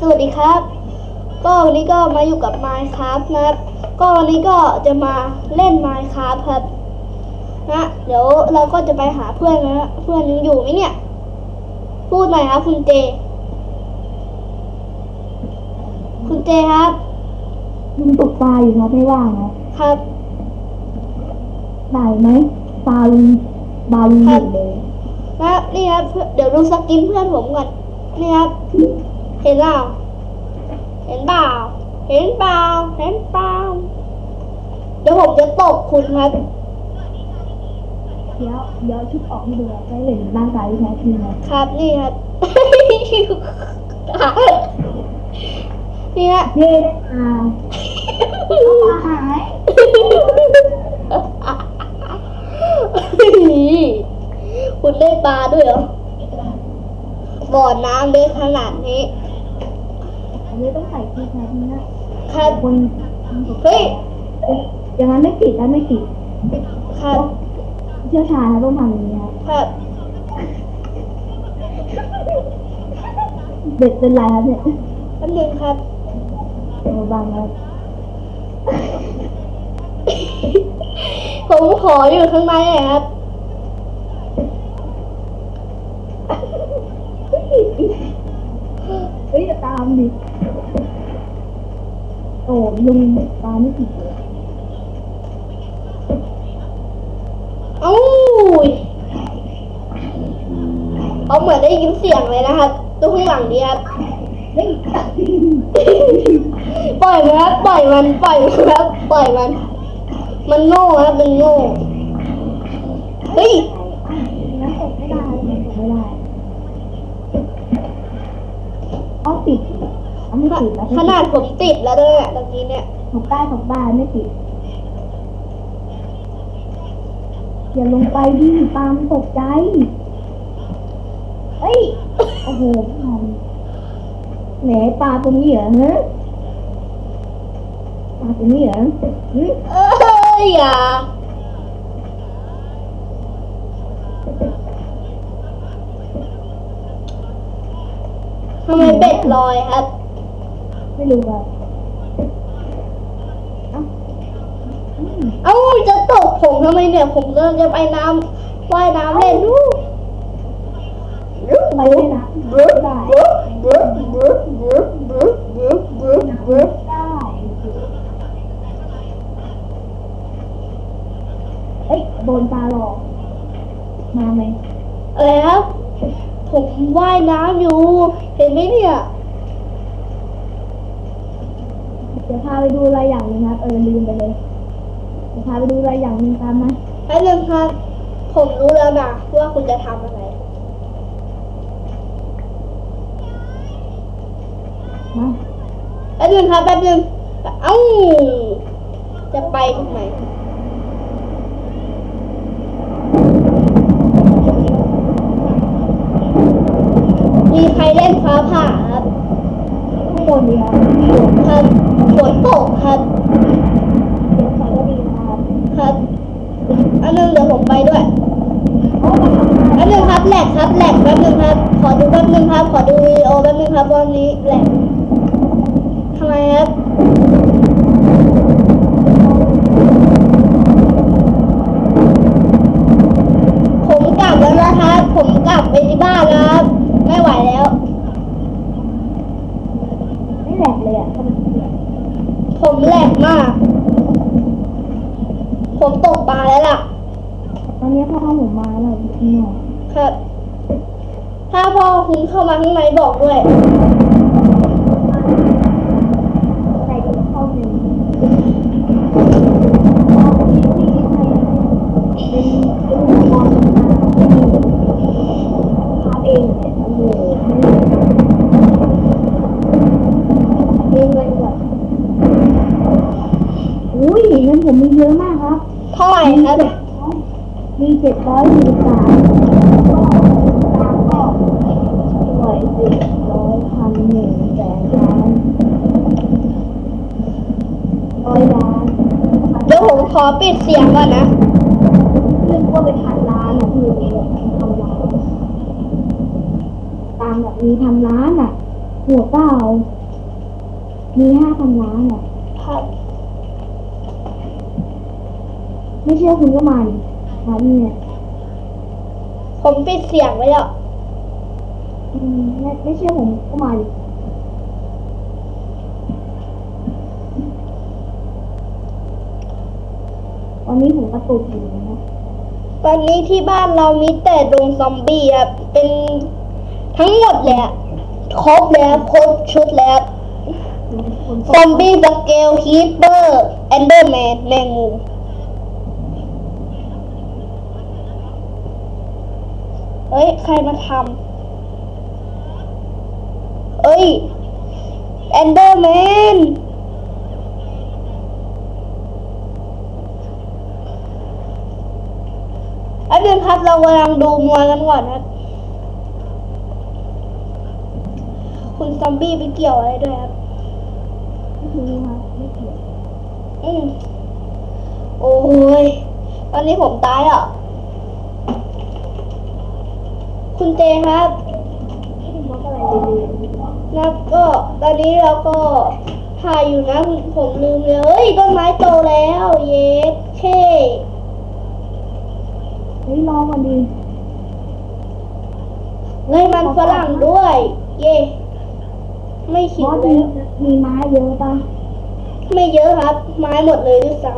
สวัสดีครับ ก็วันนี้ก็มาอยู่กับ Minecraft นะครับ ก็วันนี้ก็จะมาเล่น Minecraft ครับนะเดี๋ยวเราก็จะไปหาเพื่อนนะฮะเพื่อนยังอยู่ไหมเนี่ย พูดหน่อยครับคุณเจ คุณเจครับลุงตกปลาอยู่ครับไม่ว่างนะครับ ได้ไหมปลาลุงปลาลุงอยู่เลยนะนี่ครับเพื่อนเดี๋ยวดูสกินเพื่อนผมก่อนนี่ครับ เห็นเปล่าเห็นเปล่าเห็นเปล่าเห็นเปล่าเดี๋ยวผมจะตบคุณครับ เดี๋ยวเดี๋ยวชุดออกมาดูได้เห็นร่างกายที่แท้จริงนะครับนี่ครับนี่ฮะเย่ได้ปลาปลาหายนี่คุณได้ปลาด้วยเหรอบ่อน้ำเล็กขนาดนี้ อันนี้ต้องใส่ที่แท้จริงนะครับคนเฮ้ยอย่างนั้นไม่ติดแล้วไม่ติดครับเชี่ยวชาญนะต้องทำอย่างนี้ครับครับเด็ดเป็นไรครับเนี่ยแป๊บนึงครับโอ้บางครับผมขออยู่ข้างในหน่อยครับเฮ้ยจะตามดิ โอ้ลุงปลาไม่ติดเลยเอ้าเอาเหมือนได้ยินเสียงเลยนะครับตัวข้างหลังดีครับเฮ้ยปล่อยมันครับปล่อยมันปล่อยมันครับปล่อยมัน มันโง่ครับมันโง่เฮ้ย น้ำตกไม่ได้น้ำตกไม่ได้เอาติดเอาไม่ ติดแล้วขนาดผมติดแล้วด้วยอะตะกี้เนี่ยตกได้ตกได้ไม่ติดอย่าลงไปดิปลามันตกใจ เอ้ย โอ้โหพันแหนปลาตัวนี้เหรอฮะปลาตัวนี้เหรอหึเอ้ยอย่าทำไมเป็ดลอยครับ ไม่รู้อะเอ้าเอ้าจะตกผมทำไมเนี่ย ผมกำลังจะไปน้ำว่ายน้ำเล่นไปไม่นะบรึ๊บได้บรึ๊บบึ๊บบึ๊บบึ๊บบึ๊บบึ๊บบึ๊บบึ๊บได้เอ้ยโดนปลาหลอก มาไหมอะไรครับผมว่ายน้ำอยู่ เห็นไหมเนี่ย เดี๋ยวพาไปดูอะไรอย่างหนึงครับเออลืมไปเลยเดี๋ยวพาไปดูอะไรอย่างหนึงตามมาแป๊บนึงครับ ผมรู้แล้วนะว่าคุณจะทำอะไร มาแป๊บนึงครับแป๊บนึงเอ้า จะไปทำไมมีใครเล่นฟ้าผ่าครับ ข้างบนดีครับ ครับ ฝนตกครับเดี๋ยวใส่ก็ดีนครับครับ อันนึงเดี๋ยวผมไปด้วย อันนึงครับแหลกครับแหลกแป๊บนึงครับ ขอดูแป๊บนึงครับ ขอดูวีดีโอแป๊บนึงครับวันนี้แหลกทำไมครับ ผมกลับแล้วนะครับ ผมกลับไปที่บ้านแล้วครับ ไม่ไหวแล้ว ไม่แหลกเลยอะ ผมแหลกมาก ผมตกปลาแล้วล่ะ ตอนนี้พ่อเข้าผมมาแล้วอยู่ข้างนอก ครับ ถ้าพ่อคุณเข้ามาข้างในบอก ด้วยใส่ถุงเข้าหนึ่งเป็นเป็นอุปกรณ์ทำเองเนี่ยโอ้โหเองเลยแบบอุ้ยเงินผมมีเยอะมากครับ เท่าไหร่ครับมีเจ็ดร้อยสี่สามก็ตามก็ร้อยสิบร้อยพันหนึ่งแสนล้านร้อยล้าน เดี๋ยวผม ขอปิดเสียงก่อนนะเรื่องว่าเป็นพันล้านอะพี่แบบพันล้านตามแบบมีพันล้านอะ หัวเก้ามีห้าพันล้านอะครับไม่เชื่อคุณก็มาดิมาที่เนี่ยผมปิดเสียงไว้แล้วอืมไม่ไม่เชื่อผมก็มาดิ ตอนนี้ผมกระตุกอยู่นะตอนนี้ที่บ้านเรามีแต่ดงซอมบี้ครับเป็นทั้งหมดเลยอะครบแล้วครบชุดแล้วซอมบี้สเกลฮีเปอร์แอนเดอร์แมนแมงมุมเอ้ย ใครมาทำเอ้ยแอนเดอร์แมนอันนึงครับ เรากำลังดูมวยกันก่อนครับ คุณซอมบี้ไปเกี่ยวอะไรด้วยครับไม่รู้ครับไม่เกี่ยวอืมโอ้ยตอนนี้ผมตายอะ คุณเจครับไม่รู้ว่าอะไรเลยนะก็ตอนนี้เราก็ถ่ายอยู่นะผมผมลืมเลยเฮ้ยต้นไม้โตแล้ว เย้เท่ เฮ้ยรอก่อนดิเงยมันฝรั่งด้วย เย้ไม่คิบดอสเลมียมีไม้เยอะปะไม่เยอะครับ ไม้หมดเลยด้วยซ้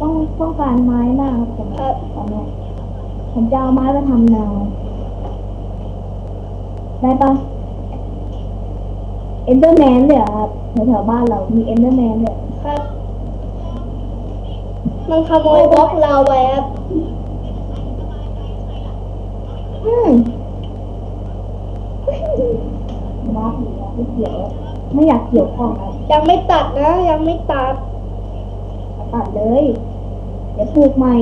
ต้องต้องการไม้มากครับผมำครับ ตอนเนี้ยผมจะเอาไม้มาทำนาได้ปะเอนเดอร์แมนเลยเหรอครับแถวๆบ้านเรามีเอนเดอร์แมนเลยเหรอครับ มันขโมยบล็อกเราไปครับ อืมบ้าผีอะไม่เกี่ยวไม่อยากเกี่ยวข้องครับยังไม่ตัดนะ ยังไม่ตัด ตัดเลย เดี๋ยวปลูกใหม่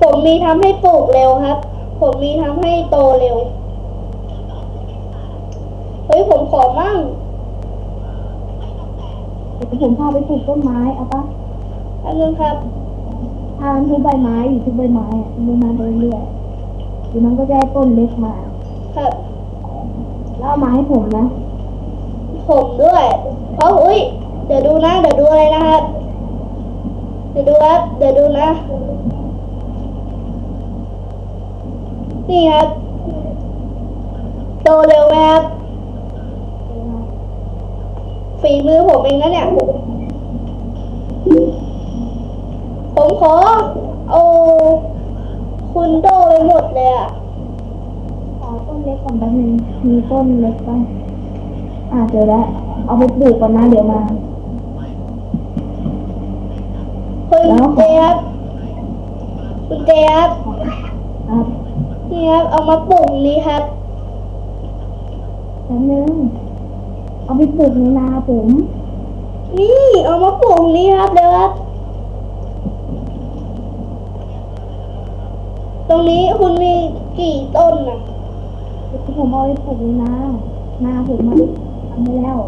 ผมมีทำให้ปลูกเร็วครับ ผมมีทำให้โตเร็ว เฮ้ยผมขอมั่งเดี๋ยวผมพาไปปลูกต้นไม้เอาปะอันนึงครับ ทานทุกใบไม้อยู่ทุกใบไม้อะทุกใบไม้ไปเรื่อยๆ เดี๋ยวมันก็จะได้ต้นเล็กมาครับแล้วเอามาให้ผมนะ ผมด้วยเพราะอุ้ยเดี๋ยวดูนะเดี๋ยวดูอะไรนะครับ เดี๋ยวดูครับ เดี๋ยวดูนะ นี่ครับ โตเร็วไหมครับฝีมือผมเองนะเนี่ย ผมขอเอา คุณโดไปหมดเลยอะขอต้นเล็กก่อนแป๊บนึงมีต้นเล็กปะอ่าเจอแล้วเอาไปปลูกก่อนนะเดี๋ยวมาคุณแล้วเจครับคุณเจครับครับนี่ครับเอามาปลูกนี้ครับแป๊บนึงเอาไปปลูกในนาผม นี่เอามาปลูกนี้ครับเดี๋ยวครับ ตรงนี้คุณมีกี่ต้นน่ะเดี๋ยวผมเอาไปปลูกในนานาผมมาทำไปแล้ว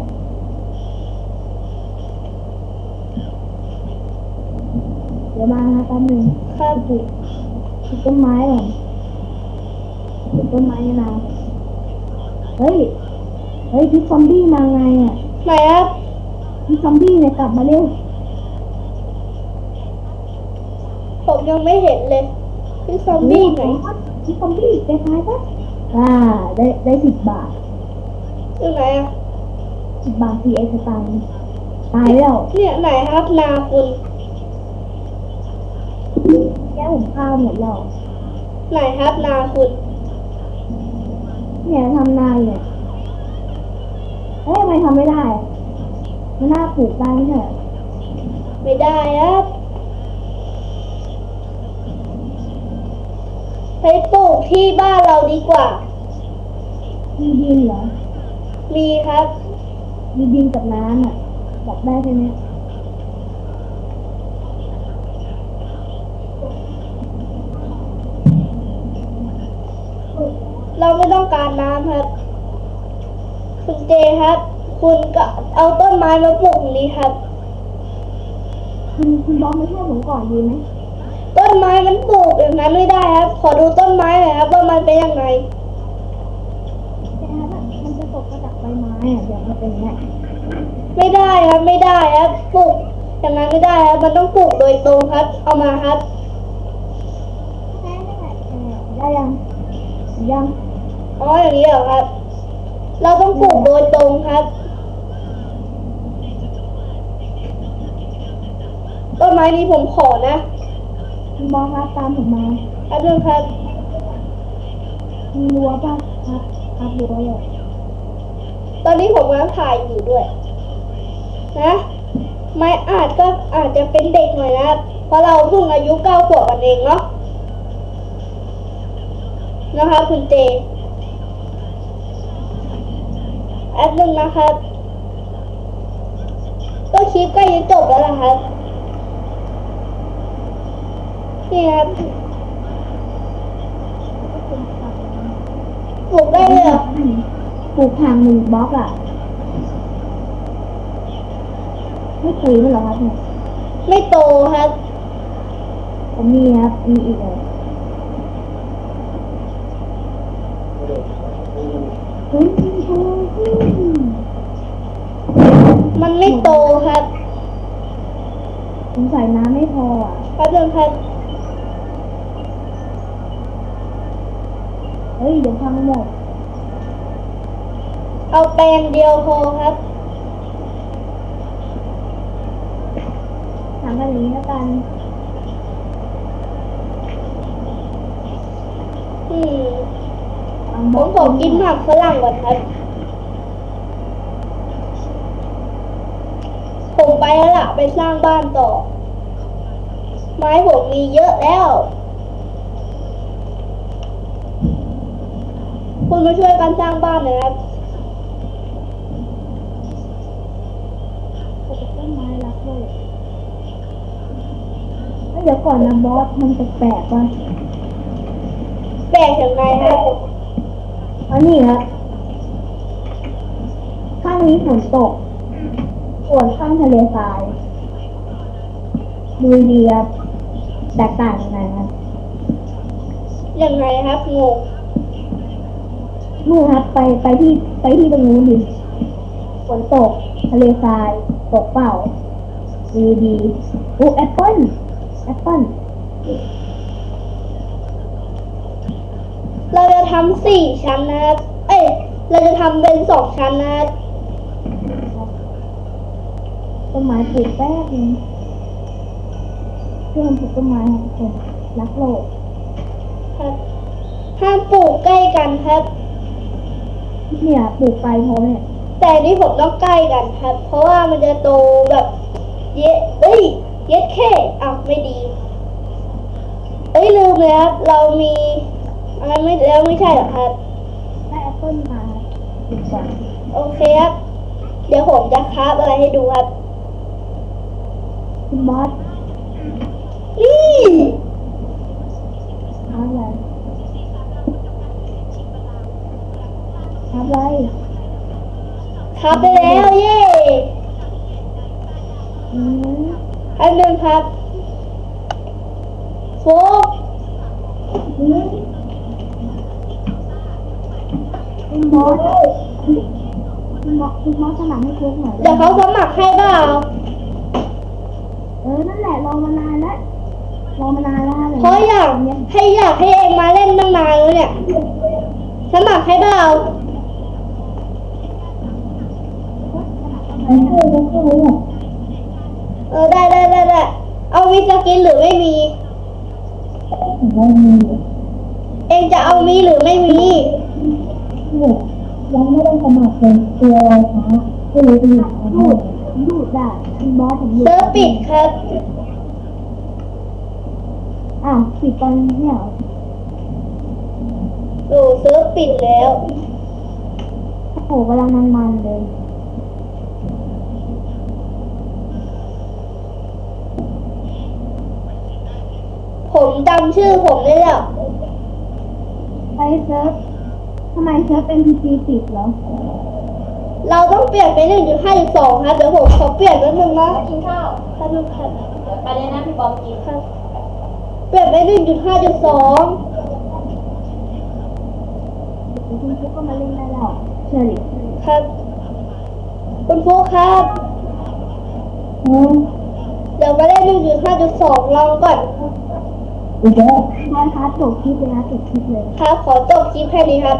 เดี๋ยวมานะแป๊บนึงครับปลูกปลูกต้นไม้ก่อนปลูกต้นไม้ในนาเฮ้ย เฮ้ยพี่ซอมบี้มาไงอะไหนครับพี่ซอมบี้เนี่ยกลับมาเร็ว ผมยังไม่เห็นเลย พี่ซอมบี้ไหนพี่ซอมบี้แกตายปะอ่า ได้ได้สิบบาทอยู่ไหนอะสิบบาทสี่เอสตางค์ตายแล้วเนี่ยไหนครับนาคุณแก้วผมข้าวหมดแล้วไหนครับนาคุณเนี่ยทำนาอยู่เนี่ยเฮ้ยทำไมทำไม่ได้ มันน่าปลูกได้ไม่ใช่เหรอไม่ได้ครับ ไปปลูกที่บ้านเราดีกว่า มีดินเหรอ มีครับ มีดินกับน้ำอะบอกได้ใช่ไหมเราไม่ต้องการน้ำครับ คุณเจครับ คุณก็เอาต้นไม้มาปลูกนี้ครับ คุณคุณบอมไม่ช่วยผมก่อนดีไหม ต้นไม้มันปลูกอย่างนั้นไม่ได้ครับ ขอดูต้นไม้หน่อยครับว่ามันเป็นยังไงแกครับก็จากใบไม้อะเดี๋ยวมันเป็นอย่างเงี้ยไม่ได้ครับไม่ได้ครับปลูกอย่างนั้นไม่ได้ครับมันต้องปลูกโดยตรงครับ เอามาครับได้ยังยังอ๋ออย่างนี้เหรอครับ เราต้องปลูกโดยตรงครับต้นไม้นี้ผมขอนะ คุณบอสครับตามผมมาครับเพื่อนครับมีรั้วป่ะครับครับรั้วเลยตอนนี้ผมกำลังถ่ายอยู่ด้วย นะ ไม่อาจก็อาจจะเป็นเด็กหน่อยนะครับเพราะเราเพิ่งอายุเก้าขวบกันเองเนาะ นะครับคุณเจแอดนึงนะครับ ก็คลิปใกล้จะจบแล้วล่ะครับ นี่ครับปลูกได้เลยเหรอปลูกทางหนึ่งบล็อกอะ ไม่เคยไม่เหรอครับเนี่ยไม่โตครับ ผมมีครับ มีอีกเลยเฮ้ยโอ้ยมันไม่โตครับสงสัยน้ำไม่พออะครับเพื่อนครับ เฮ้ยเดี๋ยวพังหมด เอาแปลงเดียวพอครับถามกันอย่างนี้แล้วกันอืมเอาผบล็มขอกินผักฝรั่งก่อนครับ ผมไปแล้วล่ะ ไปสร้างบ้านต่อ ไม้ผมมีเยอะแล้ว คุณมาช่วยกันสร้างบ้านหน่อยครับปลูกต้นไม้รักโลกเฮ้ยเดี๋ยวก่อนนะบอสมันแปลกๆว่ะแปลกอย่างไรครับอันนี้ครับข้างนี้ฝนตกส่วนข้างทะเลทรายดูดีครับแตกต่างยังไงครับยังไงครับงง นู่นครับไปไปที่ไปที่ตรงนู้นดิฝนตกทะเลทรายตกเปล่าดีดีอู้แอปเปิ้ลแอปเปิ้ลเราจะทำสี่ชั้นนะครับ เอ้ย เราจะทำเป็นสองชั้นนะครับต้นไม้ปลูกแป๊บนึงเพื่อนปลูกต้นไม้ครับทุกคนรักโลกครับห้ามปลูกใกล้กันครับ เนี่ยปลูกไปเพราะเนี่ย แต่อันนี่ผมต้องใกล้กันครับ เพราะว่ามันจะโตแบบเยะเอ้ย เย็ดแค่อ้าวไม่ดี เอ้ยลืมเลยครับเรามีอันนั้นไม่แล้วไม่ใช่เหรอครับได้แอปเปิ้ลมาปลูกก่อนโอเคครับ เดี๋ยวผมจะคราฟอะไรให้ดูครับคุณบอส นี่ ทำอะไรทำ อะไรคราฟไปแล้วเย้อืมอันหนึ่งครับโฟกอืมคุณบอสคุณบอสคุณบอสสมัครให้โค้ชหน่อยเดี๋ยวเขาสมัครให้เปล่าเออ นั่นแหละรอมานานแล้วรอมานานแล้วเพราะอยากให้อยากให้เองมาเล่นตั้งนานแล้วเนี่ยสมัครให้เปล่า เออเออเออเออได้ได้ได้ได้เอามีสกินหรือไม่มี เองจะเอามีหรือไม่มียังไม่ได้สมัครเลยตัวอะไรคะไม่รู้จะหนักรูดรูดได้คุณบอสผมรูดเซิร์ฟปิดครับอ้าวปิดตอนเนี่ยโอ้เซิร์ฟปิดแล้วโอ้โหกำลังมันๆเลย ผมจำชื่อผมได้แล้วไปเซิร์ฟทำไมเซิร์ฟเป็นพีซีปิดเหรอ เราต้องเปลี่ยนไป1.5.2ครับเดี๋ยวผมขอเปลี่ยนนิดนึงนะกินข้าวครับลูกครับไปเลยนะพี่บอมกินครับเปลี่ยนไป1.5.2คุณฟุ๊กก็มาเล่นได้แล้วเชื่อดิครับ คุณฟุกครับอืมเดี๋ยวมาเล่นหนึ่งจุดห้าจุดสองลองก่อน อีกแล้วมาครับจบคลิปเลยครับจบคลิปเลย ครับ ขอจบคลิปแค่นี้ครับ